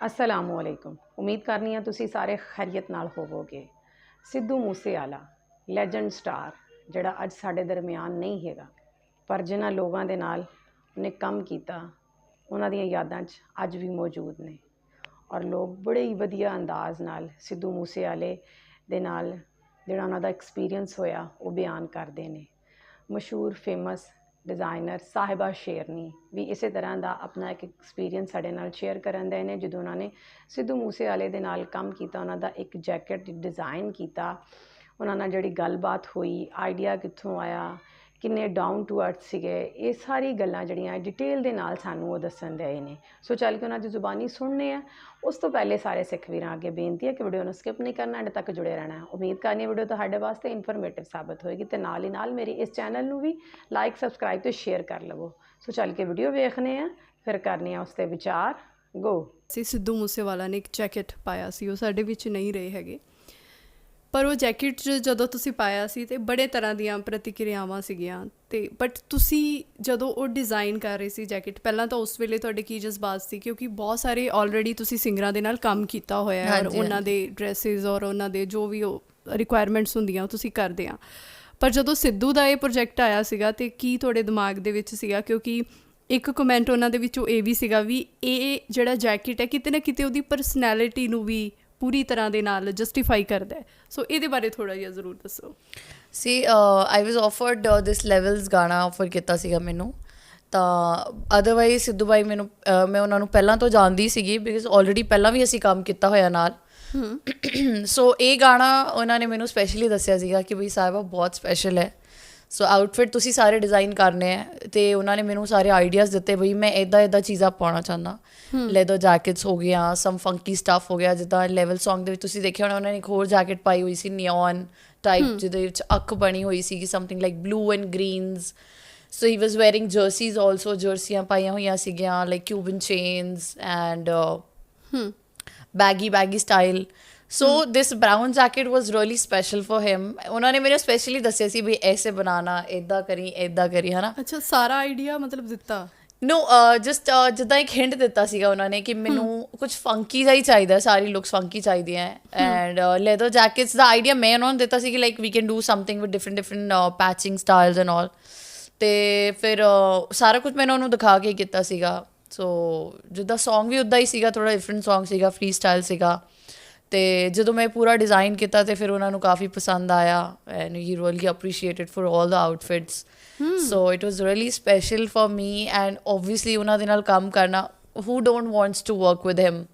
ਅਸਲਾਮੁ ਅਲੈਕੁਮ ਉਮੀਦ ਕਰਨੀ ਆ ਤੁਸੀਂ ਸਾਰੇ ਖੈਰੀਅਤ ਨਾਲ ਹੋਵੋਗੇ। ਸਿੱਧੂ ਮੂਸੇਵਾਲਾ ਲੈਜੈਂਡ ਸਟਾਰ ਜਿਹੜਾ ਅੱਜ ਸਾਡੇ ਦਰਮਿਆਨ ਨਹੀਂ ਹੈਗਾ, ਪਰ ਜਿਨ੍ਹਾਂ ਲੋਕਾਂ ਦੇ ਨਾਲ ਉਹਨੇ ਕੰਮ ਕੀਤਾ, ਉਹਨਾਂ ਦੀਆਂ ਯਾਦਾਂ 'ਚ ਅੱਜ ਵੀ ਮੌਜੂਦ ਨੇ। ਔਰ ਲੋਕ ਬੜੇ ਹੀ ਵਧੀਆ ਅੰਦਾਜ਼ ਨਾਲ ਸਿੱਧੂ ਮੂਸੇਵਾਲੇ ਦੇ ਨਾਲ ਜਿਹੜਾ ਉਹਨਾਂ ਦਾ ਐਕਸਪੀਰੀਅੰਸ ਹੋਇਆ, ਉਹ ਬਿਆਨ ਕਰਦੇ ਨੇ। ਮਸ਼ਹੂਰ ਫੇਮਸ ਡਿਜ਼ਾਈਨਰ ਸਾਹਿਬਾ ਸ਼ੇਰਨੀ ਵੀ ਇਸੇ ਤਰ੍ਹਾਂ ਦਾ ਆਪਣਾ ਇੱਕ ਐਕਸਪੀਰੀਅੰਸ ਸਾਡੇ ਨਾਲ ਸ਼ੇਅਰ ਕਰਨ ਦੇ ਨੇ, ਜਦੋਂ ਉਹਨਾਂ ਨੇ ਸਿੱਧੂ ਮੂਸੇਵਾਲੇ ਦੇ ਨਾਲ ਕੰਮ ਕੀਤਾ, ਉਹਨਾਂ ਦਾ ਇੱਕ ਜੈਕਟ ਡਿਜ਼ਾਈਨ ਕੀਤਾ। ਉਹਨਾਂ ਨਾਲ ਜਿਹੜੀ ਗੱਲਬਾਤ ਹੋਈ ਆਈਡੀਆ ਕਿੱਥੋਂ ਆਇਆ ਕਿੰਨੇ ਡਾਊਨ ਟੂ ਅਰਥ ਸੀਗੇ, ਇਹ ਸਾਰੀ ਗੱਲਾਂ ਜਿਹੜੀਆਂ ਡਿਟੇਲ ਦੇ ਨਾਲ ਸਾਨੂੰ ਉਹ ਦੱਸਣ ਦੇ ਨੇ। ਸੋ ਚੱਲ ਕੇ ਉਹਨਾਂ ਦੀ ਜ਼ੁਬਾਨੀ ਸੁਣਨੇ ਆ। ਉਸ ਤੋਂ ਪਹਿਲੇ ਸਾਰੇ ਸਿੱਖ ਵੀਰਾਂ ਅੱਗੇ ਬੇਨਤੀ ਹੈ ਕਿ ਵੀਡੀਓ ਨੂੰ ਸਕਿਪ ਨਹੀਂ ਕਰਨਾ ਐਂਡ ਤੱਕ ਜੁੜੇ ਰਹਿਣਾ। ਉਮੀਦ ਕਰਨੀ ਹੈ ਵੀਡੀਓ ਤੁਹਾਡੇ ਵਾਸਤੇ ਇਨਫੋਰਮੇਟਿਵ ਸਾਬਤ ਹੋਏਗੀ ਤੇ ਨਾਲ ਹੀ ਨਾਲ ਮੇਰੇ ਇਸ ਚੈਨਲ ਨੂੰ ਵੀ ਲਾਈਕ ਸਬਸਕ੍ਰਾਈਬ ਤੇ ਸ਼ੇਅਰ ਕਰ ਲਵੋ। ਸੋ ਚੱਲ ਕੇ ਵੀਡੀਓ ਵੇਖਨੇ ਆ, ਫਿਰ ਕਰਨੀ ਆ ਉਸ ਤੇ ਵਿਚਾਰ। ਗੋ ਸੀ ਸਿੱਧੂ ਮੂਸੇਵਾਲਾ ਨੇ ਇੱਕ ਜੈਕਟ ਪਾਇਆ ਸੀ, ਉਹ ਸਾਡੇ ਵਿੱਚ ਨਹੀਂ ਰਹੇ ਹੈਗੇ। ਪਰ ਉਹ ਜੈਕਟ ਜਦੋਂ ਤੁਸੀਂ ਪਾਇਆ ਸੀ ਤੇ ਬੜੇ ਤਰ੍ਹਾਂ ਦੀਆਂ ਪ੍ਰਤੀਕਿਰਿਆਵਾਂ ਸੀਗੀਆਂ ਤੇ ਬਟ ਤੁਸੀਂ ਜਦੋਂ ਉਹ ਡਿਜ਼ਾਈਨ ਕਰ ਰਹੇ ਸੀ ਜੈਕਟ ਪਹਿਲਾਂ ਤਾਂ ਉਸ ਵੇਲੇ ਤੁਹਾਡੇ ਕੀ ਜਜ਼ਬਾਤ ਸੀ? ਕਿਉਂਕਿ ਬਹੁਤ ਸਾਰੇ ਆਲਰੇਡੀ ਤੁਸੀਂ ਸਿੰਗਰਾਂ ਦੇ ਨਾਲ ਕੰਮ ਕੀਤਾ ਹੋਇਆ ਹੈ ਔਰ ਉਹਨਾਂ ਦੇ ਡਰੈਸਸ ਔਰ ਉਹਨਾਂ ਦੇ ਜੋ ਵੀ ਉਹ ਰਿਕੁਆਇਰਮੈਂਟਸ ਹੁੰਦੀਆਂ ਉਹ ਤੁਸੀਂ ਕਰਦੇ ਆ। ਪਰ ਜਦੋਂ ਸਿੱਧੂ ਦਾ ਇਹ ਪ੍ਰੋਜੈਕਟ ਆਇਆ ਸੀਗਾ ਤੇ ਕੀ ਤੁਹਾਡੇ ਦਿਮਾਗ ਦੇ ਵਿੱਚ ਸੀਗਾ? ਕਿਉਂਕਿ ਇੱਕ ਕਮੈਂਟ ਉਹਨਾਂ ਦੇ ਵਿੱਚੋਂ ਇਹ ਵੀ ਸੀਗਾ ਵੀ ਇਹ ਜਿਹੜਾ ਜੈਕਟ ਹੈ ਕਿਤੇ ਨਾ ਕਿਤੇ ਉਹਦੀ ਪਰਸਨੈਲਿਟੀ ਨੂੰ ਵੀ ਪੂਰੀ ਤਰ੍ਹਾਂ ਦੇ ਨਾਲ ਜਸਟੀਫਾਈ ਕਰਦਾ ਹੈ। ਸੋ ਇਹਦੇ ਬਾਰੇ ਥੋੜਾ ਜਿਹਾ ਜ਼ਰੂਰ ਦੱਸੋ। See I was offered this Levels ਗਾਣਾ ਆਫਰ ਕੀਤਾ ਸੀਗਾ ਮੈਨੂੰ। ਤਾਂ ਅਦਰਵਾਈਜ਼ ਸਿੱਧੂ ਬਾਈ ਮੈਨੂੰ ਅਹ, ਮੈਂ ਉਹਨਾਂ ਨੂੰ ਪਹਿਲਾਂ ਤੋਂ ਜਾਣਦੀ ਸੀਗੀ ਬਿਕਾਜ਼ ਆਲਰੇਡੀ ਪਹਿਲਾਂ ਵੀ ਅਸੀਂ ਕੰਮ ਕੀਤਾ ਹੋਇਆ ਨਾਲ। ਸੋ ਇਹ ਗਾਣਾ ਉਹਨਾਂ ਨੇ ਮੈਨੂੰ ਸਪੈਸ਼ਲੀ ਦੱਸਿਆ ਸੀਗਾ ਕਿ ਬਈ ਸਾਹਿਬਾ ਬਹੁਤ ਸਪੈਸ਼ਲ ਹੈ। ਸੋ ਆਊਟਫਿਟ ਤੁਸੀਂ ਸਾਰੇ ਡਿਜ਼ਾਈਨ ਕਰਨੇ ਆ ਤੇ ਉਹਨਾਂ ਨੇ ਮੈਨੂੰ ਸਾਰੇ ਆਈਡੀਆਜ਼ ਦਿੱਤੇ ਬਈ ਮੈਂ ਇਦਾਂ ਇਦਾਂ ਚੀਜ਼ਾਂ ਪਾਉਣਾ ਚਾਹੁੰਦਾ। ਲੈਦਰ ਜੈਕਟਸ ਹੋ ਗਿਆ ਸਮ ਫੰਕੀ ਸਟਫ ਹੋ ਗਿਆ ਜਿੱਦਾਂ ਲੈਵਲ Song ਦੇ ਵਿੱਚ ਤੁਸੀਂ ਦੇਖਿਆ ਹੋਣਾ ਉਹਨਾਂ ਨੇ ਇੱਕ ਹੋਰ ਜੈਕਟ ਪਾਈ ਹੋਈ ਸੀ ਨਿਓਨ ਟਾਈਪ ਜਿਹਦੇ ਵਿੱਚ ਅੱਖ ਬਣੀ ਹੋਈ ਸੀ something like blue and greens so he was wearing jerseys also ਜਰਸੀਆਂ ਪਾਈਆਂ ਹੋਈਆਂ ਸੀਗੀਆਂ like Cuban chains and hmm baggy baggy style so this brown jacket was really special for him. ਉਹਨਾਂ ਨੇ ਮੈਨੂੰ ਸਪੈਸ਼ਲੀ ਦੱਸਿਆ ਸੀ ਵੀ ਐਸੇ ਬਣਾਣਾ ਇਦਾਂ ਕਰੀ ਇਦਾਂ ਕਰੀ ਹਨਾ ਅੱਛਾ ਸਾਰਾ ਆਈਡੀਆ ਮਤਲਬ ਦਿੱਤਾ ਨੋ ਜਸਟ ਜਿੱਦਾਂ ਇੱਕ ਹਿੰਟ ਦਿੱਤਾ ਸੀਗਾ ਉਹਨਾਂ ਨੇ ਕਿ ਮੈਨੂੰ ਕੁਝ ਫੰਕੀ ਜਿਹਾ ਹੀ ਚਾਹੀਦਾ ਸਾਰੀ ਲੁੱਕਸ ਫੰਕੀ ਚਾਹੀਦੀਆਂ ਐਂਡ ਲੈਦਰ ਜੈਕਟਸ ਦਾ ਆਈਡੀਆ ਮੈਂ ਉਹਨਾਂ ਨੂੰ ਦਿੱਤਾ ਸੀ ਕਿ like we can do something with different different patching styles and all ਤੇ ਫਿਰ ਸਾਰਾ ਕੁਝ ਮੈਂ ਉਹਨਾਂ ਨੂੰ ਦਿਖਾ ਕੇ ਕੀਤਾ ਸੀਗਾ ਸੋ ਜਿੱਦਾਂ Song ਵੀ ਉਦਾਂ ਹੀ ਸੀਗਾ ਥੋੜਾ ਡਿਫਰੈਂਟ Song ਸੀਗਾ ਫ੍ਰੀ ਸਟਾਈਲ ਸੀਗਾ ਤੇ ਜਦੋਂ ਮੈਂ ਪੂਰਾ ਡਿਜ਼ਾਈਨ ਕੀਤਾ ਤੇ ਫਿਰ ਉਹਨਾਂ ਨੂੰ ਕਾਫੀ ਪਸੰਦ ਆਇਆ and you really appreciated for 올 the outfits so it was really special for me and obviously ਉਹਨਾਂ ਦੇ ਨਾਲ ਕੰਮ ਕਰਨਾ who don't wants to work with him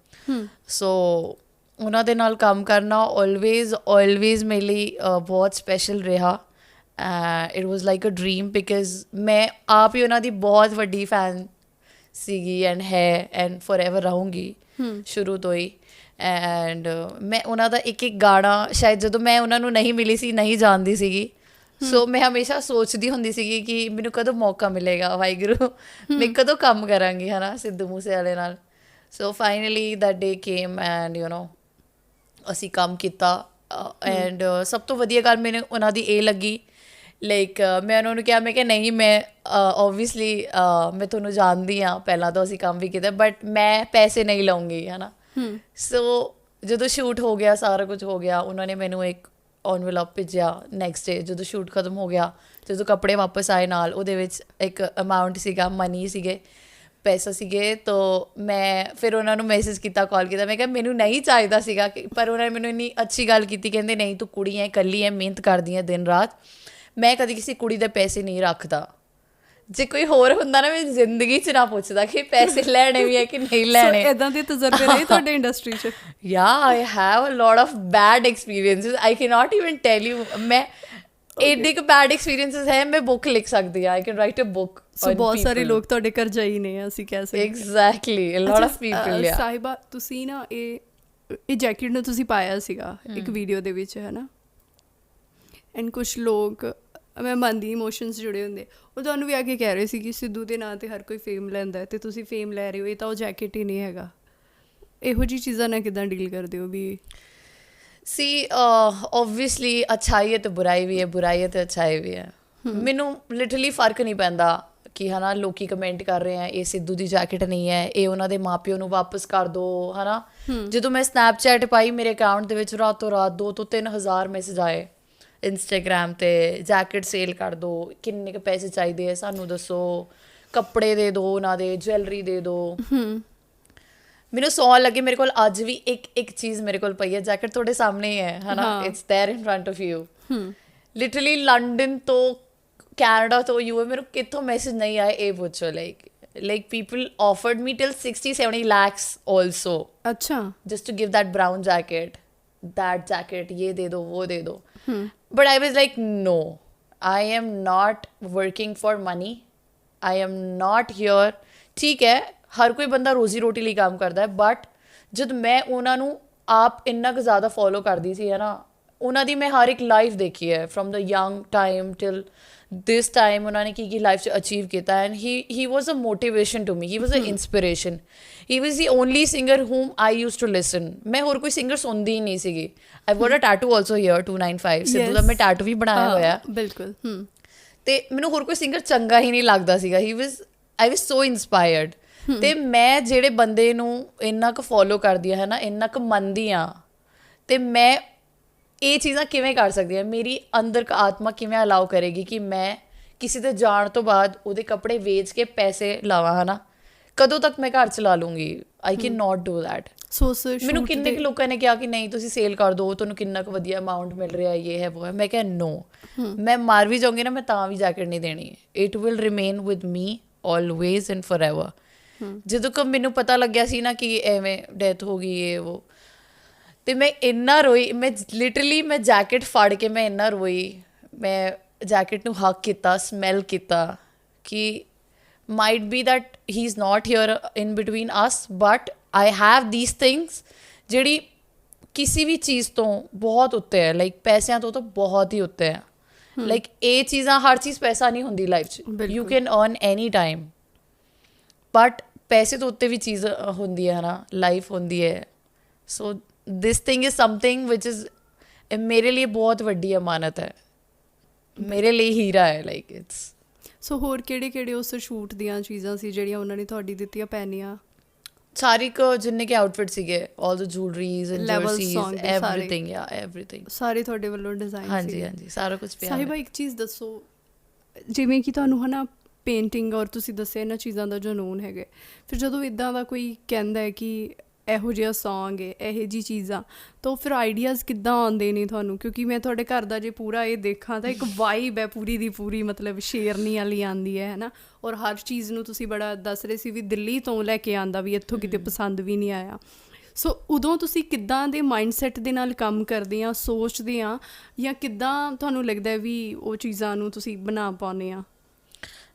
so ਉਹਨਾਂ ਦੇ ਨਾਲ ਕੰਮ ਕਰਨਾ ਆਲਵੇਜ਼ ਆਲਵੇਜ਼ ਮੇਰੇ ਲਈ ਬਹੁਤ ਸਪੈਸ਼ਲ ਰਿਹਾ। It was like a dream because ਮੈਂ ਆਪ ਹੀ ਉਹਨਾਂ ਦੀ ਬਹੁਤ ਵੱਡੀ ਫੈਨ ਸੀਗੀ ਐਂਡ ਹੈ ਐਂਡ ਫੋਰਐਵਰ ਰਹੂੰਗੀ hmm. ਸ਼ੁਰੂ ਤੋਂ ਹੀ। ਐਂਡ ਮੈਂ ਉਹਨਾਂ ਦਾ ਇੱਕ ਇੱਕ ਗਾਣਾ ਸ਼ਾਇਦ ਜਦੋਂ ਮੈਂ ਉਹਨਾਂ ਨੂੰ ਨਹੀਂ ਮਿਲੀ ਸੀ ਨਹੀਂ ਜਾਣਦੀ ਸੀਗੀ। ਸੋ ਮੈਂ ਹਮੇਸ਼ਾ ਸੋਚਦੀ ਹੁੰਦੀ ਸੀਗੀ ਕਿ ਮੈਨੂੰ ਕਦੋਂ ਮੌਕਾ ਮਿਲੇਗਾ ਵਾਹਿਗੁਰੂ। ਮੈਂ ਕਦੋਂ ਕੰਮ ਕਰਾਂਗੀ ਹਨਾ ਸਿੱਧੂ ਮੂਸੇ ਵਾਲੇ ਨਾਲ। So finally that day came and you know ਅਸੀਂ ਕੰਮ ਕੀਤਾ। ਐਂਡ ਸਭ ਤੋਂ ਵਧੀਆ ਗੱਲ ਮੈਨੂੰ ਉਹਨਾਂ ਦੀ ਇਹ ਲੱਗੀ। ਲਾਈਕ ਮੈਂ ਉਹਨਾਂ ਨੂੰ ਕਿਹਾ ਮੈਂ ਕਿ ਨਹੀਂ ਮੈਂ ਆਬਵੀਅਸਲੀ ਮੈਂ ਤੁਹਾਨੂੰ ਜਾਣਦੀ ਆ ਪਹਿਲਾਂ ਤੋਂ ਅਸੀਂ ਕੰਮ ਵੀ ਕੀਤਾ ਬਟ ਮੈਂ ਪੈਸੇ ਨਹੀਂ ਲਵਾਂਗੀ ਹਨਾ। ਸੋ ਜਦੋਂ ਸ਼ੂਟ ਹੋ ਗਿਆ, ਸਾਰਾ ਕੁਝ ਹੋ ਗਿਆ, ਉਹਨਾਂ ਨੇ ਮੈਨੂੰ ਇੱਕ ਐਨਵਲਪ ਭੇਜਿਆ ਨੈਕਸਟ ਡੇ ਜਦੋਂ ਸ਼ੂਟ ਖਤਮ ਹੋ ਗਿਆ, ਜਦੋਂ ਕੱਪੜੇ ਵਾਪਸ ਆਏ ਨਾਲ, ਉਹਦੇ ਵਿੱਚ ਇੱਕ ਅਮਾਉਂਟ ਸੀਗਾ ਮਨੀ ਸੀਗੇ, ਪੈਸਾ ਸੀਗੇ, ਤੋ ਮੈਂ ਫਿਰ ਉਹਨਾਂ ਨੂੰ ਮੈਸੇਜ ਕੀਤਾ ਕਾਲ ਕੀਤਾ, ਮੈਂ ਕਿਹਾ ਮੈਨੂੰ ਨਹੀਂ ਚਾਹੀਦਾ ਸੀਗਾ ਕਿ- ਪਰ ਉਹਨਾਂ ਨੇ ਮੈਨੂੰ ਇੰਨੀ ਅੱਛੀ ਗੱਲ ਕੀਤੀ, ਕਹਿੰਦੇ ਨਹੀਂ ਤੂੰ ਕੁੜੀ ਐ, ਇਕੱਲੀ ਐ, ਮਿਹਨਤ ਕਰਦੀ ਐ ਦਿਨ ਰਾਤ। ਮੈਂ ਕਦੀ ਕਿਸੇ ਕੁੜੀ ਦੇ ਪੈਸੇ ਨਹੀਂ ਰੱਖਦਾ। ਜੇ ਕੋਈ ਹੋਰ ਹੁੰਦਾ ਨਾ ਮੈਂ ਜ਼ਿੰਦਗੀ 'ਚ ਨਾ ਪੁੱਛਦਾ ਕਿ ਪੈਸੇ ਲੈਣੇ ਵੀ ਐ ਕਿ ਨਹੀਂ ਸੋ ਲੈਣੇ ਇਦਾਂ ਦੇ ਤਜਰਬੇ ਰਹੇ ਤੁਹਾਡੇ ਇੰਡਸਟਰੀ 'ਚ Yeah, I have a lot of bad experiences. I cannot even tell you. ਮੈਂ ਇੰਨੇ ਕੁ bad experiences ਹੈ ਮੈਂ book ਲਿਖ ਸਕਦੀ ਹਾਂ. I can write a book. ਸੋ ਬਹੁਤ ਸਾਰੇ. ਲੋਕ ਤੁਹਾਡੇ ਘਰ ਜਾਈ ਨੇ ਅਸੀਂ ਕਹਿ ਸਕਦੇ ਹਾਂ। Exactly. A lot of ਅੱਛਾ, people, ਅ, yeah. ਸਾਹਿਬਾ ਤੁਸੀਂ ਨਾ ਇਹ ਇਹ ਜੈਕਟ ਨੂੰ ਤੁਸੀਂ ਪਾਇਆ ਸੀਗਾ ਇੱਕ ਵੀਡੀਓ ਦੇ ਵਿੱਚ ਹੈ ਨਾ ਐਂਡ ਕੁਝ ਲੋਕ ਮੈਂ ਮੰਨਦੀ ਇਮੋਸ਼ਨਸ ਜੁੜੇ ਹੁੰਦੇ ਉਹ ਤੁਹਾਨੂੰ ਵੀ ਆ ਕੇ ਕਹਿ ਰਹੇ ਸੀ ਕਿ ਸਿੱਧੂ ਦੇ ਨਾਂ ਤੇ ਹਰ ਕੋਈ ਫੇਮ ਲੈਂਦਾ ਤੇ ਤੁਸੀਂ ਫੇਮ ਲੈ ਰਹੇ ਹੋ ਇਹ ਤਾਂ ਉਹ ਜੈਕਟ ਹੀ ਨਹੀਂ ਹੈਗਾ। ਇਹੋ ਜੀ ਚੀਜ਼ਾਂ ਨਾਲ ਕਿਦਾਂ ਡੀਲ ਕਰਦੇ ਹੋ ਵੀ uh, obviously ਅੱਛਾਈ ਹੈ ਤੇ ਬੁਰਾਈ ਵੀ ਹੈ ਬੁਰਾਈ ਹੈ ਤੇ ਅੱਛਾਈ ਵੀ ਹੈ। ਮੈਨੂੰ ਲਿਟਰਲੀ ਫ਼ਰਕ ਨਹੀਂ ਪੈਂਦਾ ਕਿ ਹਨਾ ਲੋਕੀ ਕਮੈਂਟ ਕਰ ਰਹੇ ਆ ਇਹ ਸਿੱਧੂ ਦੀ ਜੈਕਟ ਨਹੀਂ ਹੈ ਇਹ ਉਹਨਾਂ ਦੇ ਮਾਪਿਓ ਨੂੰ ਵਾਪਸ ਕਰ ਦਿਓ ਹਨਾ। ਜਦੋਂ ਮੈਂ ਸਨੈਪਚੈਟ ਪਾਈ ਮੇਰੇ ਅਕਾਊਂਟ ਦੇ ਵਿੱਚ ਰਾਤੋਂ ਰਾਤ 2 ਤੋਂ 3000 ਮੈਸੇਜ ਆਏ। ਇੰਸਟਾਗ੍ਰam ਤੇ ਜੈਕਟ ਸੇਲ ਕਰ ਦਿਓ ਕਿੰਨੇ ਕੁ ਪੈਸੇ ਚਾਹੀਦੇ ਆ ਸਾਨੂੰ ਦੱਸੋ ਕੱਪੜੇ ਦੇ ਦਿਓ ਉਹਨਾਂ ਦੇ ਜਵੈਲਰੀ ਦੇ ਦਿਓ ਮੈਨੂੰ ਸੌਣ ਲੱਗੇ ਮੇਰੇ ਕੋਲ ਅੱਜ ਵੀ ਇੱਕ ਇੱਕ ਚੀਜ਼ ਮੇਰੇ ਕੋਲ ਪਈ ਹੈ ਜੈਕਟ ਤੁਹਾਡੇ ਸਾਹਮਣੇ ਹੀ ਹੈ ਹਨਾ ਹਾਂ। It's there in front of you literally London ਤੋਂ ਕੈਨੇਡਾ ਤੋਂ ਯੂ ਮੈਨੂੰ ਕਿੱਥੋਂ ਮੈਸੇਜ ਨਹੀਂ ਆਏ ਇਹ ਪੁੱਛੋ like like people offered me till 60 70 lakhs also ਅੱਛਾ just to give that brown jacket that jacket ye de do wo de do But i was like, no. I am not working for money. I am not here. ਠੀਕ ਹੈ ਹਰ ਕੋਈ ਬੰਦਾ ਰੋਜ਼ੀ ਰੋਟੀ ਲਈ ਕੰਮ ਕਰਦਾ ਹੈ ਬਟ ਜਦ ਮੈਂ ਉਹਨਾਂ ਨੂੰ ਆਪ ਇੰਨਾ ਕੁ ਜ਼ਿਆਦਾ ਫੋਲੋ ਕਰਦੀ ਸੀ ਹੈ ਨਾ ਉਹਨਾਂ ਦੀ ਮੈਂ ਹਰ ਇੱਕ ਲਾਈਫ ਦੇਖੀ ਹੈ from the young time till this time ਉਹਨਾਂ ਨੇ ਕੀ ਕੀ ਲਾਈਫ 'ਚ ਅਚੀਵ ਕੀਤਾ and he he was a motivation to me he was a inspiration he was the only singer whom I used to listen. ਮੈਂ ਹੋਰ ਕੋਈ singer ਸੁਣਦੀ ਹੀ ਨਹੀਂ ਸੀਗੀ I got a tattoo also here 295 Sidhu ਦਾ. ਮੈਂ tattoo ਵੀ ਬਣਾਇਆ ਹੋਇਆ ਬਿਲਕੁਲ ਹੂੰ ਤੇ ਮੈਨੂੰ ਹੋਰ ਕੋਈ ਸਿੰਗਰ ਚੰਗਾ ਹੀ ਨਹੀਂ ਲੱਗਦਾ ਸੀਗਾ ਹੀ ਵਾਸ ਆਈ ਵਾਸ ਸੋ ਇਨਸਪਾਇਰਡ ਤੇ ਮੈਂ ਜਿਹੜੇ ਬੰਦੇ ਨੂੰ ਇੰਨਾ ਕੁ ਫੋਲੋ ਕਰਦੀ ਆ ਹੈ ਨਾ ਇੰਨਾ ਕੁ ਮੰਨਦੀ ਆ ਤੇ ਮੈਂ ਇਹ ਚੀਜ਼ਾਂ ਕਿਵੇਂ ਕਰ ਸਕਦੀ ਆ ਮੇਰੀ ਅੰਦਰ ਕ ਆਤਮਾ ਕਿਵੇਂ ਅਲਾਉ ਕਰੇਗੀ ਕਿ ਮੈਂ ਕਿਸੇ ਦੇ ਜਾਣ ਤੋਂ ਬਾਅਦ ਉਹਦੇ ਕੱਪੜੇ ਵੇਚ ਕੇ ਪੈਸੇ ਲਾਵਾਂ ਹਨਾ? ਕਦੋਂ ਤੱਕ ਮੈਂ ਘਰ ਚਲਾ ਲੂੰਗੀ? I can not do that so ਉਸ ਮੈਨੂੰ ਕਿੰਨੇ ਦੇ- ਕੁ ਲੋਕਾਂ ਨੇ ਕਿਹਾ ਕਿ ਨਹੀਂ ਤੁਸੀਂ ਸੇਲ ਕਰ ਦਿਓ ਤੁਹਾਨੂੰ ਕਿੰਨਾ ਕੁ ਵਧੀਆ ਅਮਾਉਂਟ ਮਿਲ ਰਿਹਾ ਇਹ ਹੈ ਉਹ ਹੈ। ਮੈਂ ਕਿਹਾ ਨੋ ਮੈਂ ਮਾਰ ਵੀ ਜਾਊਂਗੀ ਨਾ ਮੈਂ ਤਾਂ ਵੀ ਜੈਕਟ ਨਹੀਂ ਦੇਣੀ। It will remain with me always and forever ਜਦੋਂ ਕਿ ਮੈਨੂੰ ਪਤਾ ਲੱਗਿਆ ਸੀ ਨਾ ਕਿ ਐਵੇਂ ਡੈਥ ਹੋ ਗਈ ਇਹ ਉਹ ਤੇ ਮੈਂ ਇੰਨਾ ਰੋਈ ਮੈਂ ਲਿਟਰਲੀ ਮੈਂ ਜੈਕਟ ਫੜ ਕੇ ਮੈਂ ਇੰਨਾ ਰੋਈ ਮੈਂ ਜੈਕਟ ਨੂੰ ਹੱਕ ਕੀਤਾ ਸਮੈਲ ਕੀਤਾ ਕਿ might be that he's not here in between us but i have these things ਜਿਹੜੀ ਕਿਸੇ ਵੀ ਚੀਜ਼ ਤੋਂ ਬਹੁਤ ਉੱਤੇ ਹੈ ਲਾਈਕ ਪੈਸਿਆਂ ਤੋਂ ਤਾਂ ਬਹੁਤ ਹੀ ਉੱਤੇ ਹੈ। ਲਾਈਕ ਇਹ ਚੀਜ਼ਾਂ ਹਰ ਚੀਜ਼ ਪੈਸਾ ਨਹੀਂ ਹੁੰਦੀ ਲਾਈਫ 'ਚ। You. Can earn any time but ਪੈਸੇ ਤੋਂ ਉੱਤੇ ਵੀ ਚੀਜ਼ ਹੁੰਦੀ ਹੈ ਨਾ ਲਾਈਫ ਹੁੰਦੀ ਹੈ। So this thing is something which is ਮੇਰੇ ਲਈ ਬਹੁਤ ਵੱਡੀ ਅਮਾਨਤ ਹੈ ਮੇਰੇ ਲਈ ਹੀਰਾ ਹੈ ਲਾਈਕ ਇਟਸ ਸੋ ਹੋਰ ਕਿਹੜੇ ਕਿਹੜੇ ਉਸ ਸ਼ੂਟ ਦੀਆਂ ਚੀਜ਼ਾਂ ਸੀ ਜਿਹੜੀਆਂ ਉਹਨਾਂ ਨੇ ਤੁਹਾਡੀ ਦਿੱਤੀਆਂ ਪਹਿਨੀਆਂ ਸਾਰੀ ਕੋ ਜਿੰਨੇ ਕੇ ਆਊਟਫਿਟ ਸੀਗੇ 올 the jewelleries and jerseys everything ਯਾ ਐਵਰੀਥਿੰਗ ਸਾਰੇ। ਤੁਹਾਡੇ ਵੱਲੋਂ ਡਿਜ਼ਾਈਨ ਸੀ ਹਾਂਜੀ ਹਾਂਜੀ ਸਾਰਾ ਕੁਝ ਪਿਆ ਸਾਹਿਬਾ ਇੱਕ ਚੀਜ਼ ਦੱਸੋ ਜਿਵੇਂ ਕਿ ਤੁਹਾਨੂੰ ਹਨਾ ਪੇਂਟਿੰਗ ਔਰ ਤੁਸੀਂ ਦੱਸਿਆ ਇਹਨਾਂ ਚੀਜ਼ਾਂ ਦਾ ਜਨੂਨ ਹੈਗੇ। ਫਿਰ ਜਦੋਂ ਇਦਾਂ ਦਾ ਕੋਈ ਕਹਿੰਦਾ ਹੈ ਕਿ ਇਹੋ ਜਿਹਾ Song ਹੈ ਇਹੋ ਜੀ ਚੀਜ਼ਾਂ ਤਾਂ ਫਿਰ ਆਈਡੀਆਜ਼ ਕਿੱਦਾਂ ਆਉਂਦੇ ਨੇ ਤੁਹਾਨੂੰ? ਕਿਉਂਕਿ ਮੈਂ ਤੁਹਾਡੇ ਘਰ ਦਾ ਜੇ ਪੂਰਾ ਇਹ ਦੇਖਾਂ ਤਾਂ ਇੱਕ ਵਾਈਬ ਹੈ ਪੂਰੀ ਦੀ ਪੂਰੀ ਮਤਲਬ ਸ਼ੇਰਨੀ ਵਾਲੀ ਆਂਦੀ ਹੈ ਹਨਾ ਔਰ ਹਰ ਚੀਜ਼ ਨੂੰ ਤੁਸੀਂ ਬੜਾ ਦੱਸ ਰਹੇ ਸੀ ਵੀ ਦਿੱਲੀ ਤੋਂ ਲੈ ਕੇ ਆਂਦਾ ਵੀ ਇੱਥੋਂ ਕਿਤੇ ਪਸੰਦ ਵੀ ਨਹੀਂ ਆਇਆ। ਸੋ ਉਦੋਂ ਤੁਸੀਂ ਕਿੱਦਾਂ ਦੇ ਮਾਈਂਡਸੈਟ ਦੇ ਨਾਲ ਕੰਮ ਕਰਦੇ ਆ ਸੋਚਦੇ ਆ ਜਾਂ ਕਿੱਦਾਂ ਤੁਹਾਨੂੰ ਲੱਗਦਾ ਵੀ ਉਹ ਚੀਜ਼ਾਂ ਨੂੰ ਤੁਸੀਂ ਬਣਾ ਪਾਉਂਦੇ ਆ?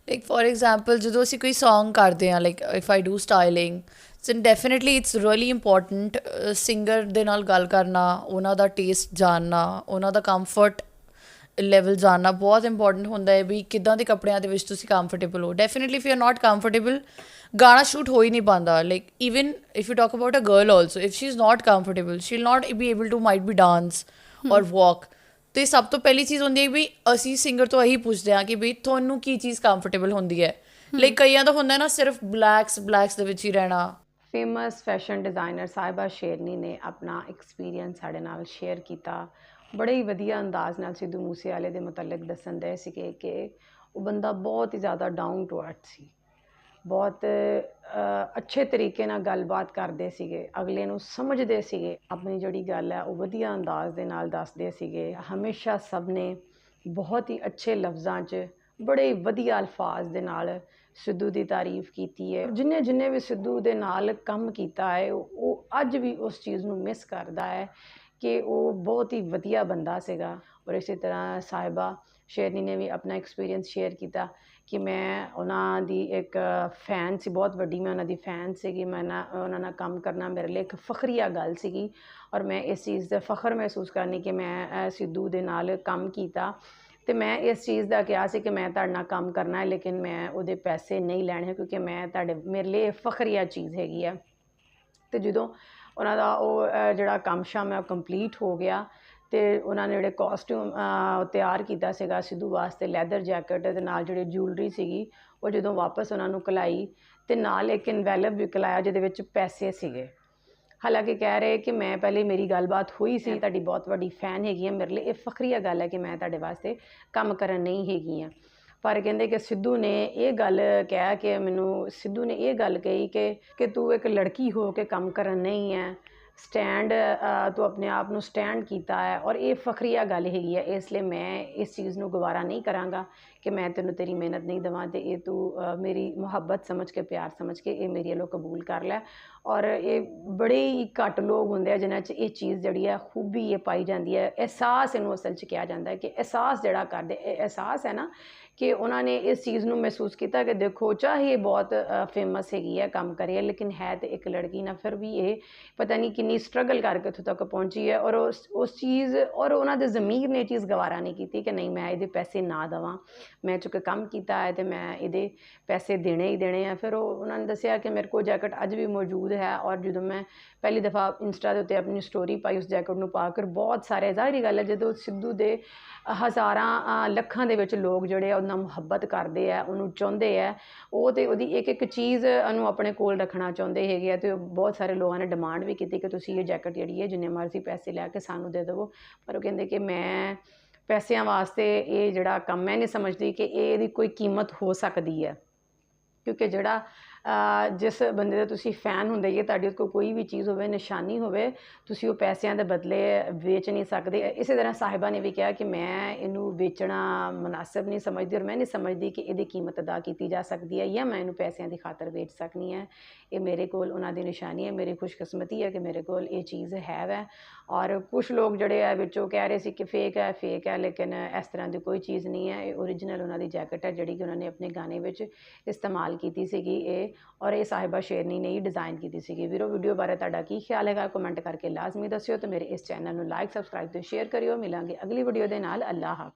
ਲਾਈਕ ਫੋਰ ਐਗਜ਼ਾਮਪਲ ਜਦੋਂ ਅਸੀਂ ਕੋਈ Song ਕਰਦੇ ਹਾਂ like if I do styling son definitely it's really important singer ਦੇ ਨਾਲ ਗੱਲ ਕਰਨਾ ਉਹਨਾਂ ਦਾ ਟੇਸਟ ਜਾਣਨਾ ਉਹਨਾਂ ਦਾ ਕੰਫਰਟ ਲੈਵਲ ਜਾਣਨਾ ਬਹੁਤ ਇੰਪੋਰਟੈਂਟ ਹੁੰਦਾ ਹੈ ਵੀ ਕਿਦਾਂ ਦੇ ਕੱਪੜਿਆਂ ਦੇ ਵਿੱਚ ਤੁਸੀਂ ਕੰਫਰਟੇਬਲ ਹੋ। Definitely if you are not comfortable ਗਾਣਾ ਸ਼ੂਟ ਹੋ ਹੀ ਨਹੀਂ ਪਾਉਂਦਾ। Like even if you talk about a girl also if she is not comfortable she will not be able to might be dance or walk ਤੇ ਸਭ ਤੋਂ ਪਹਿਲੀ ਚੀਜ਼ ਹੁੰਦੀ ਹੈ ਵੀ ਅਸੀਂ ਸਿੰਗਰ ਤੋਂ ਇਹੀ ਪੁੱਛਦੇ ਹਾਂ ਕਿ ਵੀ ਤੁਹਾਨੂੰ ਕੀ ਚੀਜ਼ ਕੰਫਰਟੇਬਲ ਹੁੰਦੀ ਹੈ। ਲਾਈਕ ਕਈਆਂ ਦਾ ਹੁੰਦਾ ਨਾ ਸਿਰਫ ਬਲੈਕਸ ਬਲੈਕਸ ਦੇ ਵਿੱਚ ਹੀ ਰਹਿਣਾ। Famous fashion designer Sahiba Sherni ਨੇ ਆਪਣਾ ਐਕਸਪੀਰੀਅੰਸ ਸਾਡੇ ਨਾਲ ਸ਼ੇਅਰ ਕੀਤਾ। ਬੜੇ ਹੀ ਵਧੀਆ ਅੰਦਾਜ਼ ਨਾਲ ਸਿੱਧੂ ਮੂਸੇਵਾਲੇ ਦੇ ਮੁਤਲਕ ਦੱਸਣ ਦੇ ਸੀਗੇ ਕਿ ਉਹ ਬੰਦਾ ਬਹੁਤ ਹੀ ਜ਼ਿਆਦਾ ਡਾਊਨ ਟੂ ਅਰਥ ਸੀ। ਬਹੁਤ ਅੱਛੇ ਤਰੀਕੇ ਨਾਲ ਗੱਲਬਾਤ ਕਰਦੇ ਸੀਗੇ। ਅਗਲੇ ਨੂੰ ਸਮਝਦੇ ਸੀਗੇ। ਆਪਣੀ ਜਿਹੜੀ ਗੱਲ ਹੈ ਉਹ ਵਧੀਆ ਅੰਦਾਜ਼ ਦੇ ਨਾਲ ਦੱਸਦੇ ਸੀਗੇ। ਹਮੇਸ਼ਾ ਸਭ ਨੇ ਬਹੁਤ ਹੀ ਅੱਛੇ ਲਫ਼ਜ਼ਾਂ 'ਚ ਬੜੇ ਹੀ ਵਧੀਆ ਅਲਫਾਜ਼ ਦੇ ਨਾਲ ਸਿੱਧੂ ਦੀ ਤਾਰੀਫ ਕੀਤੀ ਹੈ। ਜਿੰਨੇ ਜਿੰਨੇ ਵੀ ਸਿੱਧੂ ਦੇ ਨਾਲ ਕੰਮ ਕੀਤਾ ਹੈ, ਉਹ ਅੱਜ ਵੀ ਉਸ ਚੀਜ਼ ਨੂੰ ਮਿਸ ਕਰਦਾ ਹੈ ਕਿ ਉਹ ਬਹੁਤ ਹੀ ਵਧੀਆ ਬੰਦਾ ਸੀਗਾ। ਔਰ ਇਸੇ ਤਰ੍ਹਾਂ ਸਾਹਿਬਾ ਸ਼ੇਰਨੀ ਨੇ ਵੀ ਆਪਣਾ ਐਕਸਪੀਰੀਅੰਸ ਸ਼ੇਅਰ ਕੀਤਾ ਕਿ ਮੈਂ ਉਹਨਾਂ ਦੀ ਇੱਕ ਫੈਨ ਸੀ, ਬਹੁਤ ਵੱਡੀ ਮੈਂ ਉਹਨਾਂ ਦੀ ਫੈਨ ਸੀਗੀ। ਮੈਂ ਨਾ ਉਹਨਾਂ ਨਾਲ ਕੰਮ ਕਰਨਾ ਮੇਰੇ ਲਈ ਇੱਕ ਫਖਰੀਆ ਗੱਲ ਸੀਗੀ। ਔਰ ਮੈਂ ਇਸ ਚੀਜ਼ ਦਾ ਫਖਰ ਮਹਿਸੂਸ ਕਰਨੀ ਕਿ ਮੈਂ ਸਿੱਧੂ ਦੇ ਨਾਲ ਕੰਮ ਕੀਤਾ। ਤੇ ਮੈਂ ਇਸ ਚੀਜ਼ ਦਾ ਕਿਹਾ ਸੀ ਕਿ ਮੈਂ ਤੁਹਾਡੇ ਨਾਲ ਕੰਮ ਕਰਨਾ ਹੈ, ਲੇਕਿਨ ਮੈਂ ਉਹਦੇ ਪੈਸੇ ਨਹੀਂ ਲੈਣੇ ਕਿਉਂਕਿ ਮੈਂ ਤੁਹਾਡੇ, ਮੇਰੇ ਲਈ ਇਹ ਫਖਰੀਆ ਚੀਜ਼ ਹੈਗੀ ਆ ਤੇ ਜਦੋਂ ਉਹਨਾਂ ਦਾ ਉਹ ਜਿਹੜਾ ਕੰਮ ਸ਼ਾਮ ਹੈ ਉਹ ਕੰਪਲੀਟ ਹੋ ਗਿਆ ਤੇ ਉਹਨਾਂ ਨੇ ਜਿਹੜੇ ਕਾਸਟਿਊਮ ਤਿਆਰ ਕੀਤਾ ਸੀਗਾ ਸਿੱਧੂ ਵਾਸਤੇ ਲੈਦਰ ਜੈਕਟ ਦੇ ਨਾਲ ਜਿਹੜੀ ਜੁਐਲਰੀ ਸੀਗੀ, ਉਹ ਜਦੋਂ ਵਾਪਸ ਉਹਨਾਂ ਨੂੰ ਕਲਾਈ ਤੇ ਨਾਲ ਇੱਕ ਇਨਵੈਲਪ ਵੀ ਕਲਾਇਆ ਜਿਹਦੇ ਵਿੱਚ ਪੈਸੇ ਸੀਗੇ। ਹਾਲਾਂਕਿ ਕਹਿ ਰਹੇ ਕਿ ਮੈਂ ਪਹਿਲੇ ਮੇਰੀ ਗੱਲਬਾਤ ਹੋਈ ਸੀ ਤੁਹਾਡੀ ਬਹੁਤ ਵੱਡੀ ਫੈਨ ਹੈਗੀ ਆ ਮੇਰੇ ਲਈ ਇਹ ਫਖਰੀਆ ਗੱਲ ਹੈ ਕਿ ਮੈਂ ਤੁਹਾਡੇ ਵਾਸਤੇ ਕੰਮ ਕਰਨ ਨਹੀਂ ਹੈਗੀ ਆ। ਪਰ ਕਹਿੰਦੇ ਕਿ ਸਿੱਧੂ ਨੇ ਇਹ ਗੱਲ ਕਿਹਾ ਕਿ ਮੈਨੂੰ ਸਿੱਧੂ ਨੇ ਇਹ ਗੱਲ ਕਹੀ ਕਿ ਕਿ ਤੂੰ ਇੱਕ ਲੜਕੀ ਹੋ ਕੇ ਕੰਮ ਕਰਨ ਨਹੀਂ ਹੈ। ਸਟੈਂਡ ਤੂੰ ਆਪਣੇ ਆਪ ਨੂੰ ਸਟੈਂਡ ਕੀਤਾ ਹੈ ਔਰ ਇਹ ਫਖਰੀਆ ਗੱਲ ਹੈਗੀ ਹੈ ਇਸ ਲਈ ਮੈਂ ਇਸ ਚੀਜ਼ ਨੂੰ ਗਵਾਰਾ ਨਹੀਂ ਕਰਾਂਗਾ। ਕਿ ਮੈਂ ਤੈਨੂੰ ਤੇਰੀ ਮਿਹਨਤ ਨਹੀਂ ਦਵਾਂ ਤੇ ਇਹ ਤੂੰ ਮੇਰੀ ਮੁਹੱਬਤ ਸਮਝ ਕੇ, ਪਿਆਰ ਸਮਝ ਕੇ ਇਹ ਮੇਰੀ ਵੱਲੋਂ ਕਬੂਲ ਕਰ ਲੈ। ਔਰ ਇਹ ਬੜੇ ਹੀ ਘੱਟ ਲੋਕ ਹੁੰਦੇ ਆ ਜਿਨ੍ਹਾਂ 'ਚ ਇਹ ਚੀਜ਼ ਜਿਹੜੀ ਹੈ ਖੂਬੀ ਇਹ ਪਾਈ ਜਾਂਦੀ ਹੈ ਅਹਿਸਾਸ ਇਹਨੂੰ ਅਸਲ 'ਚ ਕਿਹਾ ਜਾਂਦਾ ਹੈ ਕਿ ਅਹਿਸਾਸ ਜਿਹੜਾ ਕਰਦੇ, ਇਹ ਅਹਿਸਾਸ ਹੈ ਨਾ ਕਿ ਉਹਨਾਂ ਨੇ ਇਸ ਚੀਜ਼ ਨੂੰ ਮਹਿਸੂਸ ਕੀਤਾ ਕਿ ਦੇਖੋ ਚਾਹੇ ਇਹ ਬਹੁਤ ਫੇਮਸ ਹੈਗੀ ਹੈ ਕੰਮ ਕਰੀ ਹੈ ਲੇਕਿਨ ਹੈ ਤੇ ਇੱਕ ਲੜਕੀ ਨਾ ਫਿਰ ਵੀ ਇਹ ਪਤਾ ਨਹੀਂ ਕਿੰਨੀ ਸਟਰਗਲ ਕਰਕੇ ਉੱਥੋਂ ਤੱਕ ਪਹੁੰਚੀ ਹੈ। ਔਰ ਉਸ ਉਸ ਚੀਜ਼, ਔਰ ਉਹਨਾਂ ਦੇ ਜ਼ਮੀਰ ਨੇ ਇਹ ਚੀਜ਼ ਗਵਾਰਾ ਨਹੀਂ ਕੀਤੀ ਕਿ ਨਹੀਂ ਮੈਂ ਇਹਦੇ ਪੈਸੇ ਨਾ ਦਵਾਂ। ਮੈਂ ਚੁੱਕ ਕੰਮ ਕੀਤਾ ਹੈ ਤੇ ਮੈਂ ਇਹਦੇ ਪੈਸੇ ਦੇਣੇ ਹੀ ਦੇਣੇ ਆ। ਫਿਰ ਉਹ ਉਹਨਾਂ ਨੇ ਦੱਸਿਆ ਕਿ ਮੇਰੇ ਕੋਲ ਜੈਕਟ ਅੱਜ ਵੀ ਮੌਜੂਦ ਹੈ ਔਰ ਜਦੋਂ ਮੈਂ ਪਹਿਲੀ ਦਫਾ ਇੰਸਟਾ ਦੇ ਉੱਤੇ ਆਪਣੀ ਸਟੋਰੀ ਪਾਈ, ਉਸ ਜੈਕਟ ਨੂੰ ਪਾ ਕੇ ਬਹੁਤ ਸਾਰੇ ਜ਼ਾਹਿਰੀ ਗੱਲ ਹੈ, ਜਦੋਂ ਸਿੱਧੂ ਦੇ ਹਜ਼ਾਰਾਂ ਲੱਖਾਂ ਦੇ ਵਿੱਚ ਲੋਕ ਜਿਹੜੇ ਆ, ਉਹਨਾਂ ਮੁਹੱਬਤ ਕਰਦੇ ਆ, ਉਹਨੂੰ ਚਾਹੁੰਦੇ ਆ, ਉਹ ਤੇ ਉਹਦੀ ਇੱਕ ਇੱਕ ਚੀਜ਼ ਨੂੰ ਆਪਣੇ ਕੋਲ ਰੱਖਣਾ ਚਾਹੁੰਦੇ ਹੈਗੇ ਆ ਤੇ ਬਹੁਤ ਸਾਰੇ ਲੋਕਾਂ ਨੇ ਡਿਮਾਂਡ ਵੀ ਕੀਤੀ ਕਿ ਤੁਸੀਂ ਇਹ ਜੈਕਟ ਜਿਹੜੀ ਹੈ, ਜਿੰਨੇ ਮਰਜ਼ੀ ਪੈਸੇ ਲੈ ਕੇ ਸਾਨੂੰ ਦੇ ਦੇਵੋ। ਪਰ ਉਹ ਕਹਿੰਦੇ ਕਿ ਮੈਂ ਪੈਸਿਆਂ ਵਾਸਤੇ ਇਹ ਜਿਹੜਾ ਕੰਮ ਮੈਂ ਨਹੀਂ ਸਮਝਦੀ ਕਿ ਇਹ ਇਹਦੀ ਕੋਈ ਕੀਮਤ ਹੋ ਸਕਦੀ ਹੈ। ਕਿਉਂਕਿ ਜਿਹੜਾ ਜਿਸ ਬੰਦੇ ਦਾ ਤੁਸੀਂ ਫੈਨ ਹੁੰਦੇ ਜੇ, ਤੁਹਾਡੇ ਕੋਲ ਕੋਈ ਵੀ ਚੀਜ਼ ਹੋਵੇ, ਨਿਸ਼ਾਨੀ ਹੋਵੇ, ਤੁਸੀਂ ਉਹ ਪੈਸਿਆਂ ਦੇ ਬਦਲੇ ਵੇਚ ਨਹੀਂ ਸਕਦੇ। ਇਸੇ ਤਰ੍ਹਾਂ ਸਾਹਿਬਾ ਨੇ ਵੀ ਕਿਹਾ ਕਿ ਮੈਂ ਇਹਨੂੰ ਵੇਚਣਾ ਮੁਨਾਸਬ ਨਹੀਂ ਸਮਝਦੀ ਔਰ ਮੈਂ ਨਹੀਂ ਸਮਝਦੀ ਕਿ ਇਹਦੀ ਕੀਮਤ ਅਦਾ ਕੀਤੀ ਜਾ ਸਕਦੀ ਹੈ ਜਾਂ ਮੈਂ ਇਹਨੂੰ ਪੈਸਿਆਂ ਦੀ ਖਾਤਰ ਵੇਚ ਸਕਨੀ ਹੈ। ਇਹ ਮੇਰੇ ਕੋਲ ਉਹਨਾਂ ਦੀ ਨਿਸ਼ਾਨੀ ਹੈ, ਮੇਰੀ ਖੁਸ਼ਕਿਸਮਤੀ ਹੈ ਕਿ ਮੇਰੇ ਕੋਲ ਇਹ ਚੀਜ਼ ਹੈ ਵੈ। ਔਰ ਕੁਝ ਲੋਕ ਜਿਹੜੇ ਆ ਵਿੱਚੋਂ ਕਹਿ ਰਹੇ ਸੀ ਕਿ ਫੇਕ ਹੈ ਫੇਕ ਹੈ, ਲੇਕਿਨ ਇਸ ਤਰ੍ਹਾਂ ਦੀ ਕੋਈ ਚੀਜ਼ ਨਹੀਂ ਹੈ। ਇਹ ਓਰੀਜਨਲ ਉਹਨਾਂ ਦੀ ਜੈਕਟ ਹੈ ਜਿਹੜੀ ਕਿ ਉਹਨਾਂ ਨੇ ਆਪਣੇ ਗਾਣੇ ਵਿੱਚ ਇਸਤੇਮਾਲ ਕੀਤੀ ਸੀਗੀ। ਇਹ ਔਰ ਇਹ ਸਾਹਿਬਾ ਸ਼ੇਰਨੀ ਨੇ ਹੀ ਡਿਜ਼ਾਈਨ ਕੀਤੀ ਸੀਗੀ। ਵੀਰੋ ਵੀਡੀਓ ਬਾਰੇ ਤੁਹਾਡਾ ਕੀ ਖਿਆਲ ਹੈਗਾ? ਕਮੈਂਟ ਕਰਕੇ ਲਾਜ਼ਮੀ ਦੱਸਿਓ ਤੇ ਮੇਰੇ ਇਸ ਚੈਨਲ ਨੂੰ ਲਾਈਕ ਸਬਸਕ੍ਰਾਈਬ ਤੇ ਸ਼ੇਅਰ ਕਰਿਓ। ਮਿਲਾਂਗੇ ਅਗਲੀ ਵੀਡੀਓ ਦੇ ਨਾਲ। ਅੱਲਾਹ ਹਾਫਿਜ਼।